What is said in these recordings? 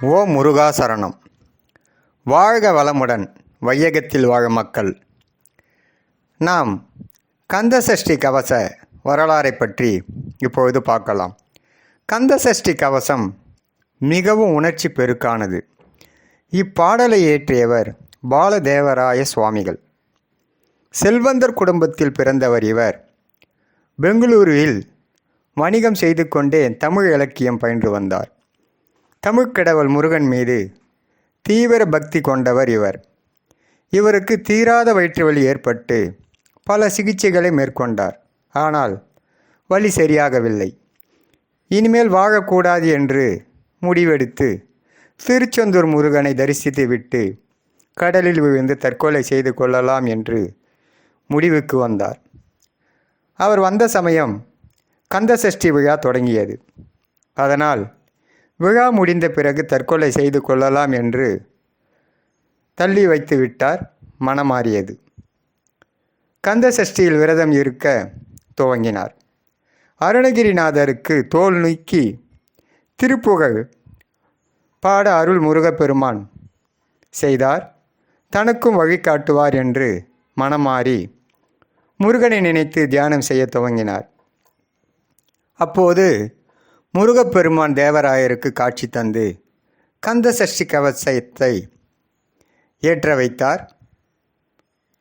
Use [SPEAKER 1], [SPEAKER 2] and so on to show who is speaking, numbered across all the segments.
[SPEAKER 1] ஓ முருகா சரணம் வாழ்க வளமுடன் வையகத்தில் வாழும் மக்கள். நாம் கந்தசஷ்டி கவச வரலாறை பற்றி இப்பொழுது பார்க்கலாம். கந்தசஷ்டி கவசம் மிகவும் உணர்ச்சி பெருக்கானது. இப்பாடலை இயற்றியவர் பாலதேவராய சுவாமிகள். செல்வந்தர் குடும்பத்தில் பிறந்தவர் இவர். பெங்களூருவில் வணிகம் செய்து கொண்டே தமிழ் இலக்கியம் பயின்று வந்தார். தமிழ்க்கடவுள் முருகன் மீது தீவிர பக்தி கொண்டவர் இவர். இவருக்கு தீராத வயிற்று வலி ஏற்பட்டு பல சிகிச்சைகளை மேற்கொண்டார். ஆனால் வலி சரியாகவில்லை. இனிமேல் வாழக்கூடாது என்று முடிவெடுத்து திருச்செந்தூர் முருகனை தரிசித்து விட்டு கடலில் விழுந்து தற்கொலை செய்து கொள்ளலாம் என்று முடிவுக்கு வந்தார். அவர் வந்த சமயம் கந்தசஷ்டி விழா தொடங்கியது. அதனால் விழா முடிந்த பிறகு தற்கொலை செய்து கொள்ளலாம் என்று தள்ளி வைத்து விட்டார் மனமாறியது. கந்த சஷ்டியில் விரதம் இருக்க துவங்கினார். அருணகிரிநாதருக்கு தோல் நீக்கி திருப்புகழ் பாட அருள் முருகப்பெருமான் செய்தார். தனக்கும் வழிகாட்டுவார் என்று மனமாறி முருகனை நினைத்து தியானம் செய்ய துவங்கினார். அப்போது முருகப்பெருமான் தேவராயருக்கு காட்சி தந்து கந்த சஷ்டி கவசத்தை ஏற்ற வைத்தார்.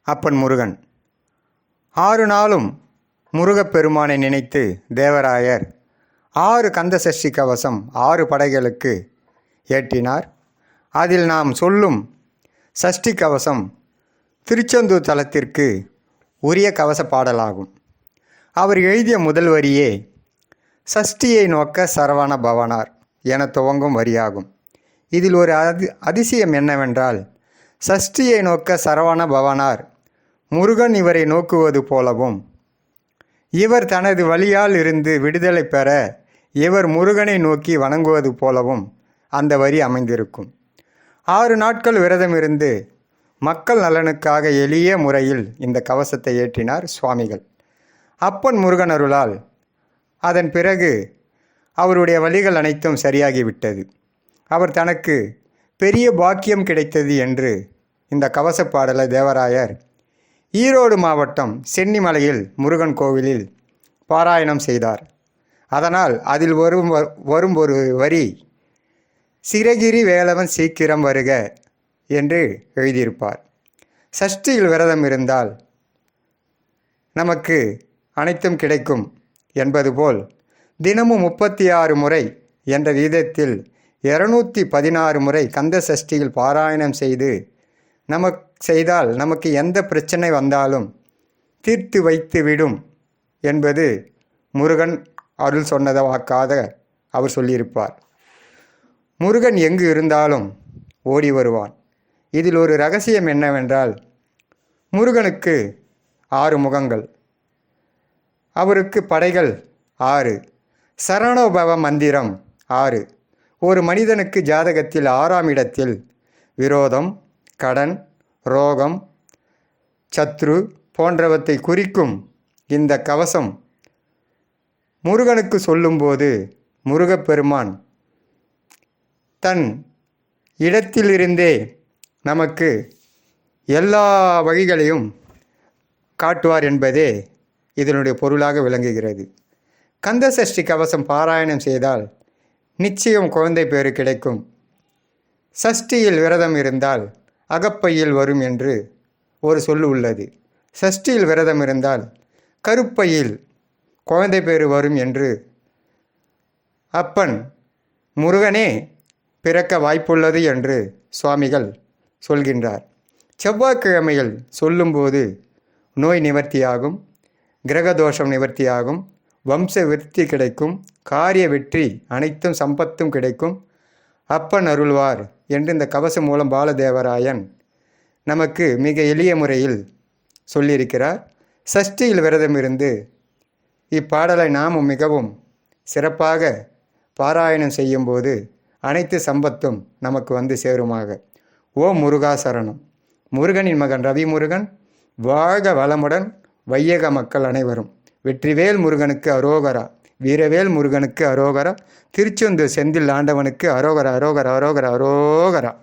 [SPEAKER 1] அப்பன் முருகன் ஆறு நாளும் முருகப்பெருமானை நினைத்து தேவராயர் ஆறு கந்த சஷ்டி கவசம் ஆறு படைகளுக்கு ஏற்றினார். அதில் நாம் சொல்லும் சஷ்டி கவசம் திருச்செந்தூர் தலத்திற்கு உரிய கவச பாடலாகும். அவர் எழுதிய முதல் வரியே சஷ்டியை நோக்க சரவண பவனார் என துவங்கும் வரியாகும். இதில் ஒரு அதி அதிசயம் என்னவென்றால் சஷ்டியை நோக்க சரவண பவனார் முருகன் இவரை நோக்குவது போலவும் இவர் தனது வழியால் இருந்து விடுதலை பெற இவர் முருகனை நோக்கி வணங்குவது போலவும் அந்த வரி அமைந்திருக்கும். ஆறு நாட்கள் விரதம் இருந்து மக்கள் நலனுக்காக எளிய முறையில் இந்த கவசத்தை ஏற்றினார் சுவாமிகள். அப்பன் முருகன் அருளால் அதன் பிறகு அவருடைய வழிகள் அனைத்தும் சரியாகிவிட்டது. அவர் தனக்கு பெரிய பாக்கியம் கிடைத்தது என்று இந்த கவச பாடலை தேவராயர் ஈரோடு மாவட்டம் சென்னிமலையில் முருகன் கோவிலில் பாராயணம் செய்தார். அதனால் அதில் வரும் வ- வரும் ஒரு வரி சிரகிரி வேலவன் சீக்கிரம் வருக என்று எழுதியிருப்பார். சஷ்டியில் விரதம் இருந்தால் நமக்கு அனைத்தும் கிடைக்கும். என்பது போல் தினமும் முப்பத்தி ஆறு முறை என்ற விதத்தில் இருநூற்றி பதினாறு முறை கந்த சஷ்டியில் பாராயணம் செய்து நமக்கு செய்தால் நமக்கு எந்த பிரச்சனை வந்தாலும் தீர்த்து வைத்து விடும் என்பது முருகன் அருள் சொன்னதவாக்காத அவர் சொல்லியிருப்பார். முருகன் எங்கு இருந்தாலும் ஓடி வருவான். இதில் ஒரு ரகசியம் என்னவென்றால் முருகனுக்கு ஆறு முகங்கள். அவருக்கு படைகள் ஆறு. சரணோபவ மந்திரம் ஆறு. ஒரு மனிதனுக்கு ஜாதகத்தில் ஆறாம் இடத்தில் விரோதம் கடன் ரோகம் சத்ரு போன்றவற்றை குறிக்கும் இந்த கவசம். முருகனுக்கு சொல்லும்போது முருகப்பெருமான் தன் இடத்திலிருந்தே நமக்கு எல்லா வழிகளையும் காட்டுவார் என்பதே இதனுடைய பொருளாக விளங்குகிறது. கந்த சஷ்டி கவசம் பாராயணம் செய்தால் நிச்சயம் குழந்தை பேறு கிடைக்கும். சஷ்டியில் விரதம் இருந்தால் அகப்பையில் வரும் என்று ஒரு சொல்லு உள்ளது. சஷ்டியில் விரதம் இருந்தால் கருப்பையில் குழந்தை பேறு வரும் என்று அப்பன் முருகனே பிறக்க வாய்ப்புள்ளது என்று சுவாமிகள் சொல்கின்றார். செவ்வாய்க்கிழமையில் சொல்லும்போது நோய் நிவர்த்தியாகும். கிரகதோஷம் நிவர்த்தியாகும். வம்ச விருத்தி கிடைக்கும். காரிய வெற்றி அனைத்தும் சம்பத்தும் கிடைக்கும். அப்பன் அருள்வார் என்று இந்த கவசம் மூலம் பாலதேவராயன் நமக்கு மிக எளிய முறையில் சொல்லியிருக்கிறார். சஷ்டியில் விரதம் இருந்து இப்பாடலை நாமும் மிகவும் சிறப்பாக பாராயணம் செய்யும்போது அனைத்து சம்பத்தும் நமக்கு வந்து சேருமாக. ஓ முருகா சரணம் முருகனின் மகன் ரவி முருகன் வாழ்க வளமுடன். வையக மக்கள் அனைவரும். வெற்றிவேல் முருகனுக்கு அரோகரா. வீரவேல் முருகனுக்கு அரோகரா. திருச்செந்தூர் செந்தில் ஆண்டவனுக்கு அரோகரா அரோகரா அரோகரா அரோகரா.